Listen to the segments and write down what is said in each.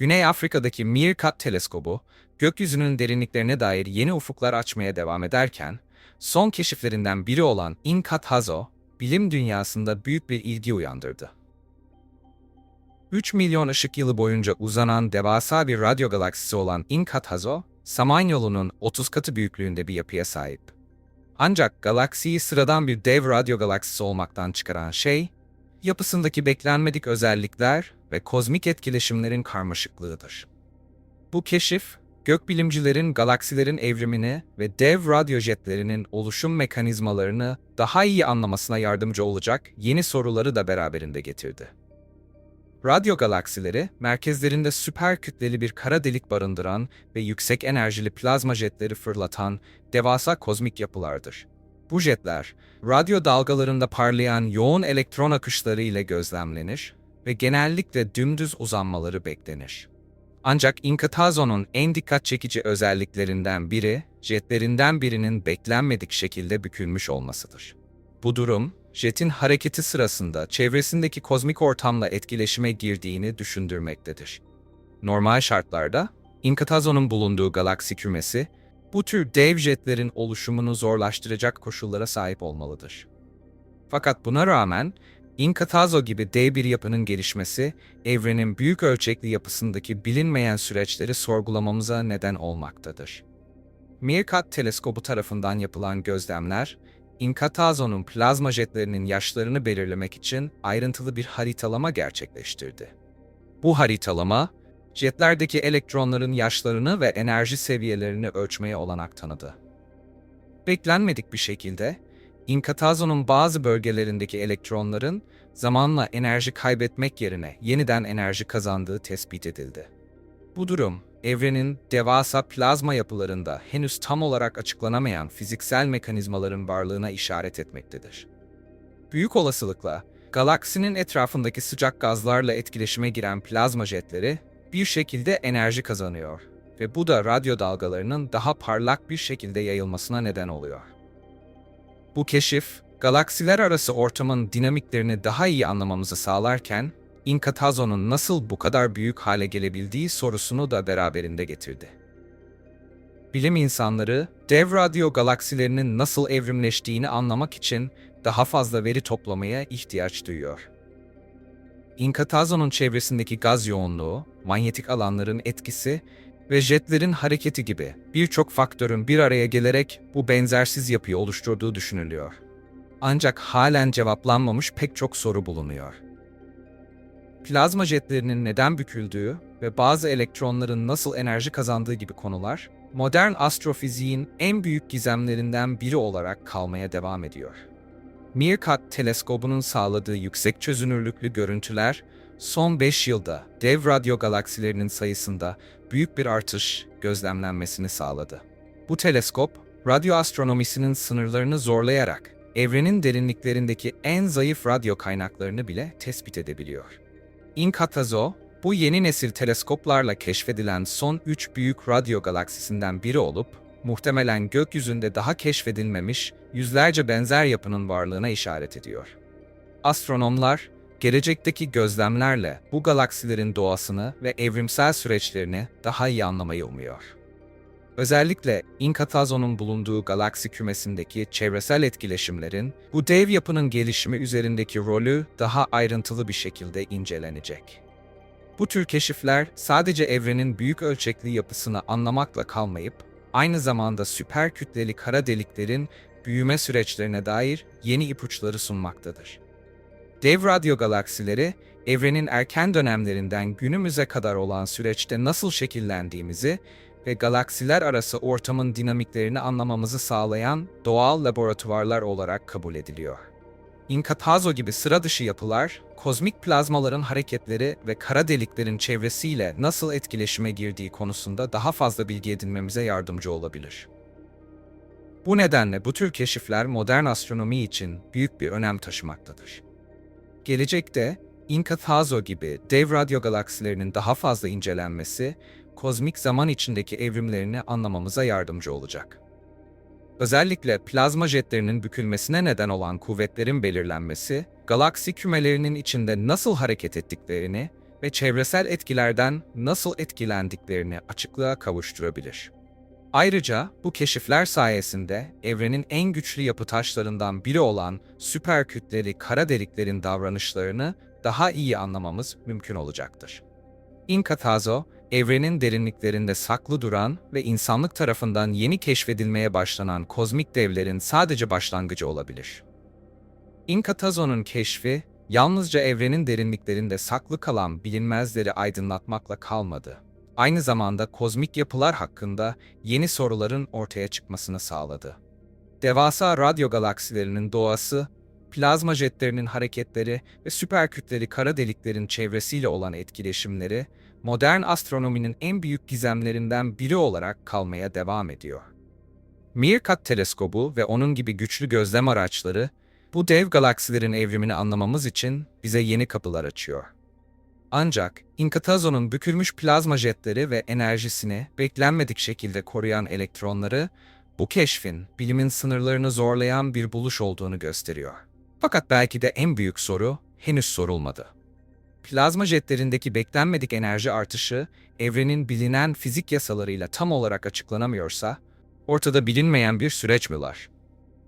Güney Afrika'daki Meerkat teleskobu, gökyüzünün derinliklerine dair yeni ufuklar açmaya devam ederken, son keşiflerinden biri olan Inkat Hazo, bilim dünyasında büyük bir ilgi uyandırdı. 3 milyon ışık yılı boyunca uzanan devasa bir radyo galaksisi olan Inkat Hazo, Samanyolu'nun 30 katı büyüklüğünde bir yapıya sahip. Ancak galaksiyi sıradan bir dev radyo galaksisi olmaktan çıkaran şey, yapısındaki beklenmedik özellikler ve kozmik etkileşimlerin karmaşıklığıdır. Bu keşif, gökbilimcilerin galaksilerin evrimini ve dev radyo jetlerinin oluşum mekanizmalarını daha iyi anlamasına yardımcı olacak yeni soruları da beraberinde getirdi. Radyo galaksileri, merkezlerinde süper kütleli bir kara delik barındıran ve yüksek enerjili plazma jetleri fırlatan devasa kozmik yapılardır. Bu jetler, radyo dalgalarında parlayan yoğun elektron akışları ile gözlemlenir ve genellikle dümdüz uzanmaları beklenir. Ancak Inkatazo'nun en dikkat çekici özelliklerinden biri, jetlerinden birinin beklenmedik şekilde bükülmüş olmasıdır. Bu durum, jetin hareketi sırasında çevresindeki kozmik ortamla etkileşime girdiğini düşündürmektedir. Normal şartlarda, Inkatazo'nun bulunduğu galaksi kümesi, bu tür dev jetlerin oluşumunu zorlaştıracak koşullara sahip olmalıdır. Fakat buna rağmen, Inkatazo gibi dev bir yapının gelişmesi, evrenin büyük ölçekli yapısındaki bilinmeyen süreçleri sorgulamamıza neden olmaktadır. Meerkat teleskobu tarafından yapılan gözlemler, Inkatazo'nun plazma jetlerinin yaşlarını belirlemek için ayrıntılı bir haritalama gerçekleştirdi. Bu haritalama, jetlerdeki elektronların yaşlarını ve enerji seviyelerini ölçmeye olanak tanıdı. Beklenmedik bir şekilde, Inkatazo'nun bazı bölgelerindeki elektronların zamanla enerji kaybetmek yerine yeniden enerji kazandığı tespit edildi. Bu durum, evrenin devasa plazma yapılarında henüz tam olarak açıklanamayan fiziksel mekanizmaların varlığına işaret etmektedir. Büyük olasılıkla, galaksinin etrafındaki sıcak gazlarla etkileşime giren plazma jetleri bir şekilde enerji kazanıyor ve bu da radyo dalgalarının daha parlak bir şekilde yayılmasına neden oluyor. Bu keşif, galaksiler arası ortamın dinamiklerini daha iyi anlamamızı sağlarken, Inkatazo'nun nasıl bu kadar büyük hale gelebildiği sorusunu da beraberinde getirdi. Bilim insanları, dev radyo galaksilerinin nasıl evrimleştiğini anlamak için daha fazla veri toplamaya ihtiyaç duyuyor. Inkatazo'nun çevresindeki gaz yoğunluğu, manyetik alanların etkisi ve jetlerin hareketi gibi birçok faktörün bir araya gelerek bu benzersiz yapıyı oluşturduğu düşünülüyor. Ancak halen cevaplanmamış pek çok soru bulunuyor. Plazma jetlerinin neden büküldüğü ve bazı elektronların nasıl enerji kazandığı gibi konular, modern astrofiziğin en büyük gizemlerinden biri olarak kalmaya devam ediyor. Meerkat teleskobunun sağladığı yüksek çözünürlüklü görüntüler, son 5 yılda dev radyo galaksilerinin sayısında büyük bir artış gözlemlenmesini sağladı. Bu teleskop, radyo astronomisinin sınırlarını zorlayarak evrenin derinliklerindeki en zayıf radyo kaynaklarını bile tespit edebiliyor. Inkatazo, bu yeni nesil teleskoplarla keşfedilen son 3 büyük radyo galaksisinden biri olup, muhtemelen gökyüzünde daha keşfedilmemiş yüzlerce benzer yapının varlığına işaret ediyor. Astronomlar, gelecekteki gözlemlerle bu galaksilerin doğasını ve evrimsel süreçlerini daha iyi anlamayı umuyor. Özellikle Inkatazo'nun bulunduğu galaksi kümesindeki çevresel etkileşimlerin bu dev yapının gelişimi üzerindeki rolü daha ayrıntılı bir şekilde incelenecek. Bu tür keşifler sadece evrenin büyük ölçekli yapısını anlamakla kalmayıp, aynı zamanda süper kütleli kara deliklerin büyüme süreçlerine dair yeni ipuçları sunmaktadır. Dev radyo galaksileri, evrenin erken dönemlerinden günümüze kadar olan süreçte nasıl şekillendiğimizi ve galaksiler arası ortamın dinamiklerini anlamamızı sağlayan doğal laboratuvarlar olarak kabul ediliyor. Inkatazo gibi sıra dışı yapılar, kozmik plazmaların hareketleri ve kara deliklerin çevresiyle nasıl etkileşime girdiği konusunda daha fazla bilgi edinmemize yardımcı olabilir. Bu nedenle bu tür keşifler modern astronomi için büyük bir önem taşımaktadır. Gelecekte Inkatazo gibi dev radyo galaksilerinin daha fazla incelenmesi, kozmik zaman içindeki evrimlerini anlamamıza yardımcı olacak. Özellikle plazma jetlerinin bükülmesine neden olan kuvvetlerin belirlenmesi, galaksi kümelerinin içinde nasıl hareket ettiklerini ve çevresel etkilerden nasıl etkilendiklerini açıklığa kavuşturabilir. Ayrıca bu keşifler sayesinde evrenin en güçlü yapı taşlarından biri olan süper kütleli kara deliklerin davranışlarını daha iyi anlamamız mümkün olacaktır. Inkatazo, evrenin derinliklerinde saklı duran ve insanlık tarafından yeni keşfedilmeye başlanan kozmik devlerin sadece başlangıcı olabilir. Inkatazo'nun keşfi, yalnızca evrenin derinliklerinde saklı kalan bilinmezleri aydınlatmakla kalmadı. Aynı zamanda kozmik yapılar hakkında yeni soruların ortaya çıkmasını sağladı. Devasa radyo galaksilerinin doğası, plazma jetlerinin hareketleri ve süperkütleli kara deliklerin çevresiyle olan etkileşimleri, modern astronominin en büyük gizemlerinden biri olarak kalmaya devam ediyor. Meerkat teleskobu ve onun gibi güçlü gözlem araçları, bu dev galaksilerin evrimini anlamamız için bize yeni kapılar açıyor. Ancak Inkatazo'nun bükülmüş plazma jetleri ve enerjisini beklenmedik şekilde koruyan elektronları, bu keşfin bilimin sınırlarını zorlayan bir buluş olduğunu gösteriyor. Fakat belki de en büyük soru henüz sorulmadı. Plazma jetlerindeki beklenmedik enerji artışı, evrenin bilinen fizik yasalarıyla tam olarak açıklanamıyorsa, ortada bilinmeyen bir süreç mi var?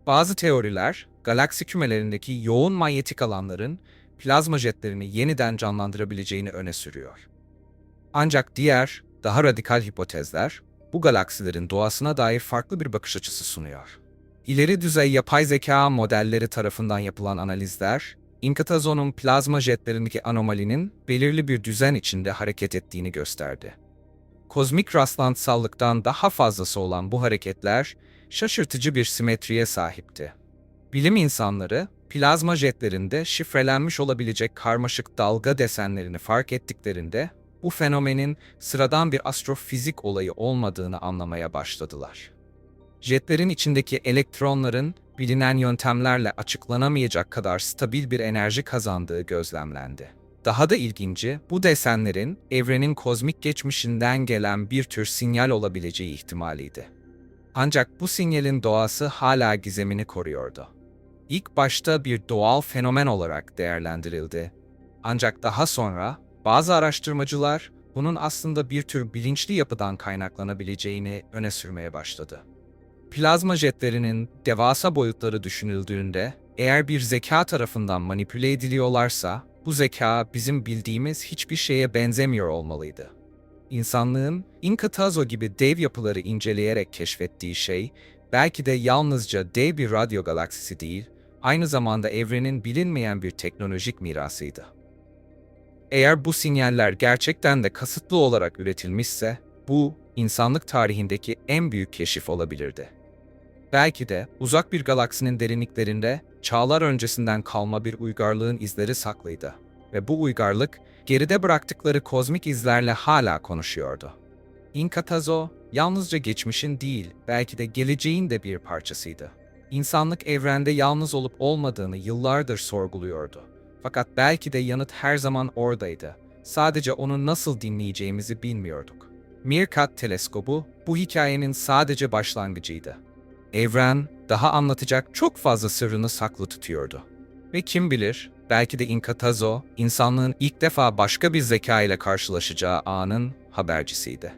Bazı teoriler, galaksi kümelerindeki yoğun manyetik alanların plazma jetlerini yeniden canlandırabileceğini öne sürüyor. Ancak diğer, daha radikal hipotezler, bu galaksilerin doğasına dair farklı bir bakış açısı sunuyor. İleri düzey yapay zeka modelleri tarafından yapılan analizler, Inkatazon'un plazma jetlerindeki anomalinin belirli bir düzen içinde hareket ettiğini gösterdi. Kozmik rastlantısallıktan daha fazlası olan bu hareketler şaşırtıcı bir simetriye sahipti. Bilim insanları, plazma jetlerinde şifrelenmiş olabilecek karmaşık dalga desenlerini fark ettiklerinde bu fenomenin sıradan bir astrofizik olayı olmadığını anlamaya başladılar. Jetlerin içindeki elektronların bilinen yöntemlerle açıklanamayacak kadar stabil bir enerji kazandığı gözlemlendi. Daha da ilginci, bu desenlerin evrenin kozmik geçmişinden gelen bir tür sinyal olabileceği ihtimaliydi. Ancak bu sinyalin doğası hala gizemini koruyordu. İlk başta bir doğal fenomen olarak değerlendirildi. Ancak daha sonra bazı araştırmacılar bunun aslında bir tür bilinçli yapıdan kaynaklanabileceğini öne sürmeye başladı. Plazma jetlerinin devasa boyutları düşünüldüğünde eğer bir zeka tarafından manipüle ediliyorlarsa bu zeka bizim bildiğimiz hiçbir şeye benzemiyor olmalıydı. İnsanlığın Inkatazo gibi dev yapıları inceleyerek keşfettiği şey belki de yalnızca dev bir radyo galaksisi değil, aynı zamanda evrenin bilinmeyen bir teknolojik mirasıydı. Eğer bu sinyaller gerçekten de kasıtlı olarak üretilmişse, bu insanlık tarihindeki en büyük keşif olabilirdi. Belki de uzak bir galaksinin derinliklerinde çağlar öncesinden kalma bir uygarlığın izleri saklıydı ve bu uygarlık geride bıraktıkları kozmik izlerle hala konuşuyordu. Inkatazo yalnızca geçmişin değil, belki de geleceğin de bir parçasıydı. İnsanlık evrende yalnız olup olmadığını yıllardır sorguluyordu. Fakat belki de yanıt her zaman oradaydı. Sadece onu nasıl dinleyeceğimizi bilmiyorduk. Meerkat teleskobu bu hikayenin sadece başlangıcıydı. Evren daha anlatacak çok fazla sırrını saklı tutuyordu. Ve kim bilir, belki de Inkatazo, insanlığın ilk defa başka bir zeka ile karşılaşacağı anın habercisiydi.